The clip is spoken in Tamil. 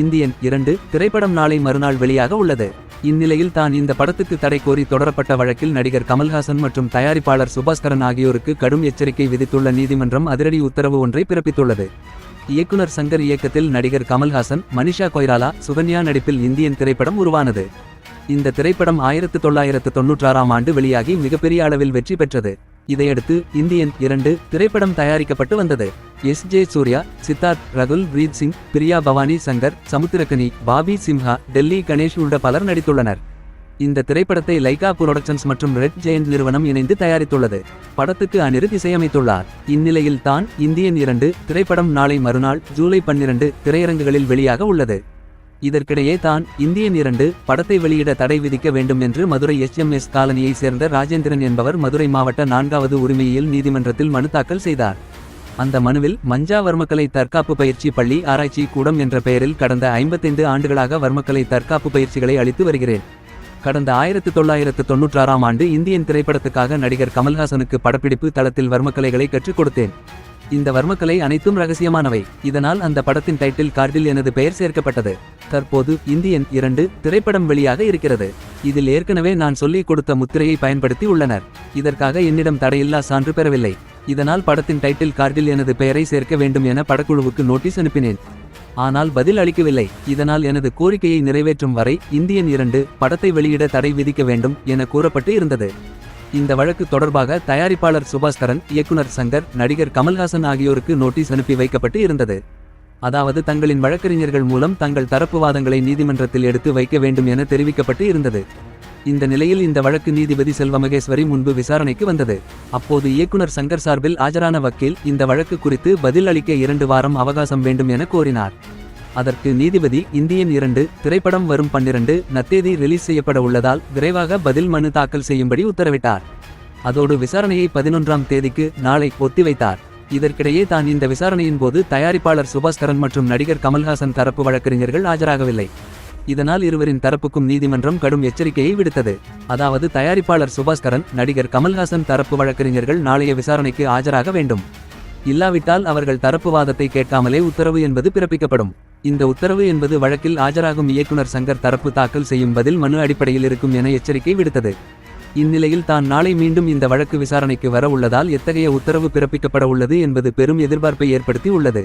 இந்தியன் இரண்டு திரைப்படம் நாளை மறுநாள் வெளியாக உள்ளது. இந்நிலையில் தான் இந்த படத்துக்கு தடை கோரி தொடரப்பட்ட வழக்கில் நடிகர் கமல்ஹாசன் மற்றும் தயாரிப்பாளர் சுபாஸ்கரன் ஆகியோருக்கு கடும் எச்சரிக்கை விதித்துள்ள நீதிமன்றம் அதிரடி உத்தரவு ஒன்றை பிறப்பித்துள்ளது. இயக்குனர் சங்கர் இயக்கத்தில் நடிகர் கமல்ஹாசன் மனிஷா கொய்ராலா சுகன்யா நடிப்பில் இந்தியன் திரைப்படம் உருவானது. இந்த திரைப்படம் ஆயிரத்து தொள்ளாயிரத்து தொன்னூற்றாறாம் ஆண்டு வெளியாகி மிகப்பெரிய அளவில் வெற்றி பெற்றது. இதையடுத்து இந்தியன் இரண்டு திரைப்படம் தயாரிக்கப்பட்டு வந்தது. எஸ். ஜே. சூர்யா சித்தார்த் ரகுல் பிரீத் சிங் பிரியா பவானி சங்கர் சமுத்திரகனி பாபி சிம்ஹா டெல்லி கணேஷ் உள்ள பலர் நடித்துள்ளனர். இந்த திரைப்படத்தை லைகா புரொடக்ஷன்ஸ் மற்றும் ரெட் ஜெயந்த் நிறுவனம் இணைந்து தயாரித்துள்ளது. படத்துக்கு அனிருத் இசையமைத்துள்ளார். இந்நிலையில் தான் இந்தியன் இரண்டு திரைப்படம் நாளை மறுநாள் ஜூலை பன்னிரண்டு திரையரங்குகளில் வெளியாக உள்ளது. இதற்கிடையே தான் இந்தியன் இரண்டு படத்தை வெளியிட தடை விதிக்க வேண்டும் என்று மதுரை எஸ்எம்எஸ் காலனியைச் சேர்ந்த ராஜேந்திரன் என்பவர் மதுரை மாவட்ட நான்காவது உரிமையில் நீதிமன்றத்தில் மனு தாக்கல் செய்தார். அந்த மனுவில் மஞ்சா வர்மக்கலை தற்காப்பு பயிற்சி பள்ளி ஆராய்ச்சி கூடம் என்ற பெயரில் கடந்த ஐம்பத்தைந்து ஆண்டுகளாக வர்மக்கலை தற்காப்பு பயிற்சிகளை அளித்து வருகிறேன். கடந்த ஆயிரத்து தொள்ளாயிரத்து தொன்னூற்றாறாம் ஆண்டு இந்தியன் திரைப்படத்துக்காக நடிகர் கமல்ஹாசனுக்கு படப்பிடிப்பு தளத்தில் வர்மக்கலைகளை கற்றுக் கொடுத்தேன். இந்த வர்மக்கலை அனைத்தும் ரகசியமானவை. இதனால் அந்த படத்தின் டைட்டில் கார்டில் எனது பெயர் சேர்க்கப்பட்டது. தற்போது இந்தியன் இரண்டு திரைப்படம் வெளியாக இருக்கிறது. இதில் ஏற்கனவே நான் சொல்லிக் கொடுத்த முத்திரையை பயன்படுத்தி உள்ளனர். இதற்காக என்னிடம் தடையில்லா சான்று பெறவில்லை. இதனால் படத்தின் டைட்டில் கார்டில் எனது பெயரை சேர்க்க வேண்டும் என படக்குழுவுக்கு நோட்டீஸ் அனுப்பினேன். ஆனால் பதில் அளிக்கவில்லை. இதனால் எனது கோரிக்கையை நிறைவேற்றும் வரை இந்தியன் இரண்டு படத்தை வெளியிட தடை விதிக்க வேண்டும் என கூறப்பட்டு இருந்தது. இந்த வழக்கு தொடர்பாக தயாரிப்பாளர் சுபாஸ்கரன் இயக்குனர் சங்கர் நடிகர் கமல்ஹாசன் ஆகியோருக்கு நோட்டீஸ் அனுப்பி வைக்கப்பட்டு இருந்தது. அதாவது தங்களின் வழக்கறிஞர்கள் மூலம் தங்கள் தரப்பு வாதங்களை நீதிமன்றத்தில் எடுத்து வைக்க வேண்டும் என தெரிவிக்கப்பட்டு இருந்தது. இந்த நிலையில் இந்த வழக்கு நீதிபதி செல்வ மகேஸ்வரி முன்பு விசாரணைக்கு வந்தது. அப்போது இயக்குனர் சங்கர் சார்பில் ஆஜரான வக்கீல் இந்த வழக்கு குறித்து பதில் அளிக்க இரண்டு வாரம் அவகாசம் வேண்டும் என கோரினார். அதற்கு நீதிபதி இந்தியன் இரண்டு திரைப்படம் வரும் பன்னிரண்டு நத்தேதி ரிலீஸ் செய்யப்பட உள்ளதால் விரைவாக பதில் மனு தாக்கல் செய்யும்படி உத்தரவிட்டார். அதோடு விசாரணையை பதினொன்றாம் தேதிக்கு நாளை ஒத்திவைத்தார். இதற்கிடையே தான் இந்த விசாரணையின் போது தயாரிப்பாளர் சுபாஸ்கரன் மற்றும் நடிகர் கமல்ஹாசன் தரப்பு வழக்கறிஞர்கள் ஆஜராகவில்லை. இதனால் இருவரின் தரப்புக்கும் நீதிமன்றம் கடும் எச்சரிக்கையை விடுத்தது. அதாவது தயாரிப்பாளர் சுபாஸ்கரன் நடிகர் கமல்ஹாசன் தரப்பு வழக்கறிஞர்கள் நாளைய விசாரணைக்கு ஆஜராக வேண்டும். இல்லாவிட்டால் அவர்கள் தரப்பு வாதத்தை கேட்காமலே உத்தரவு என்பது பிறப்பிக்கப்படும். இந்த உத்தரவு என்பது வழக்கில் ஆஜராகும் இயக்குனர் சங்கர் தரப்பு தாக்கல் செய்யும் பதில் மனு அடிப்படையில் இருக்கும் என எச்சரிக்கை விடுத்தது. இந்நிலையில் தான் நாளை மீண்டும் இந்த வழக்கு விசாரணைக்கு வர உள்ளதால் எத்தகைய உத்தரவு பிறப்பிக்கப்பட உள்ளது என்பது பெரும் எதிர்பார்ப்பை ஏற்படுத்தி உள்ளது.